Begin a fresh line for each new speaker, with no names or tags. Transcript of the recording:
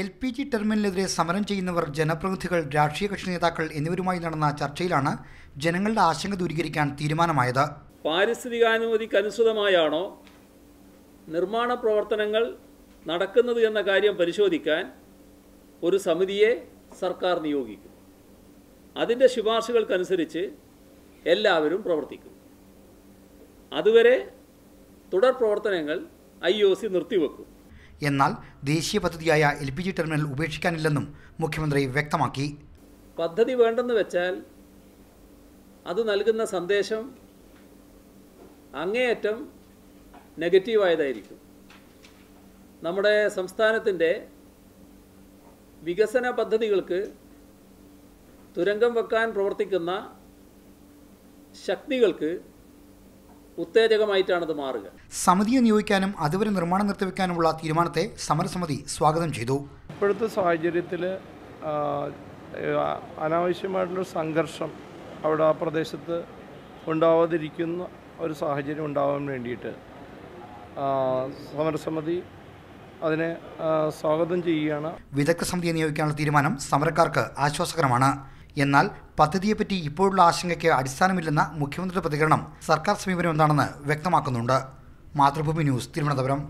L P G ടെർമിനലിനെതിരെ സമരം ചെയ്യുന്നവർ ജനപ്രതിനിധികൾ രാഷ്ട്രീയ കക്ഷി നേതാക്കൾ എന്നിവരുമായി നടന്ന ചർച്ചയിലാണ് ജനങ്ങളുടെ ആശങ്ക ദൂരീകരിക്കാൻ തീരുമാനമായത്.
പാരിസ്ഥിതികാനുമതിക്കനുസൃതമായാണോ നിർമ്മാണ പ്രവർത്തനങ്ങൾ നടക്കുന്നത് എന്ന കാര്യം പരിശോധിക്കാൻ ഒരു സമിതിയെ സർക്കാർ നിയോഗിക്കും. അതിന്റെ ശുപാർശകൾക്കനുസരിച്ച് എല്ലാവരും പ്രവർത്തിക്കും. അതുവരെ തുടർ പ്രവർത്തനങ്ങൾ ഐ ഒ സി നിർത്തിവെക്കും.
എന്നാൽ ദേശീയ പദ്ധതിയായ എൽ പി ജി ടെർമിനൽ ഉപേക്ഷിക്കാനില്ലെന്നും മുഖ്യമന്ത്രി വ്യക്തമാക്കി.
പദ്ധതി വേണ്ടെന്ന് വെച്ചാൽ അത് നൽകുന്ന സന്ദേശം അങ്ങേയറ്റം നെഗറ്റീവായതായിരിക്കും. നമ്മുടെ സംസ്ഥാനത്തിന്റെ വികസന പദ്ധതികൾക്ക് തുരങ്കം വെക്കാൻ പ്രവർത്തിക്കുന്ന ശക്തികൾക്ക് ഉത്തേജകമായിട്ടാണത് മാറുക.
സമിതിയെ നിയോഗിക്കാനും അതുവരെ നിർമ്മാണം നിർത്തിവെക്കാനുമുള്ള തീരുമാനത്തെ സമരസമിതി സ്വാഗതം ചെയ്തു.
ഇപ്പോഴത്തെ സാഹചര്യത്തിൽ അനാവശ്യമായിട്ടുള്ള സംഘർഷം അവിടെ ആ പ്രദേശത്ത് ഉണ്ടാവാതിരിക്കുന്ന ഒരു സാഹചര്യം ഉണ്ടാവാൻ വേണ്ടിയിട്ട് സമരസമിതി അതിനെ സ്വാഗതം ചെയ്യുകയാണ്.
വിദഗ്ധ സമിതിയെ നിയോഗിക്കാനുള്ള തീരുമാനം സമരക്കാർക്ക് ആശ്വാസകരമാണ്. എന്നാൽ പദ്ധതിയെപ്പറ്റി ഇപ്പോഴുള്ള ആശങ്കയ്ക്ക് അടിസ്ഥാനമില്ലെന്ന മുഖ്യമന്ത്രിയുടെ പ്രതികരണം സർക്കാർ സമീപനം എന്താണെന്ന് വ്യക്തമാക്കുന്നുണ്ട്. മാതൃഭൂമി ന്യൂസ് തിരുവനന്തപുരം.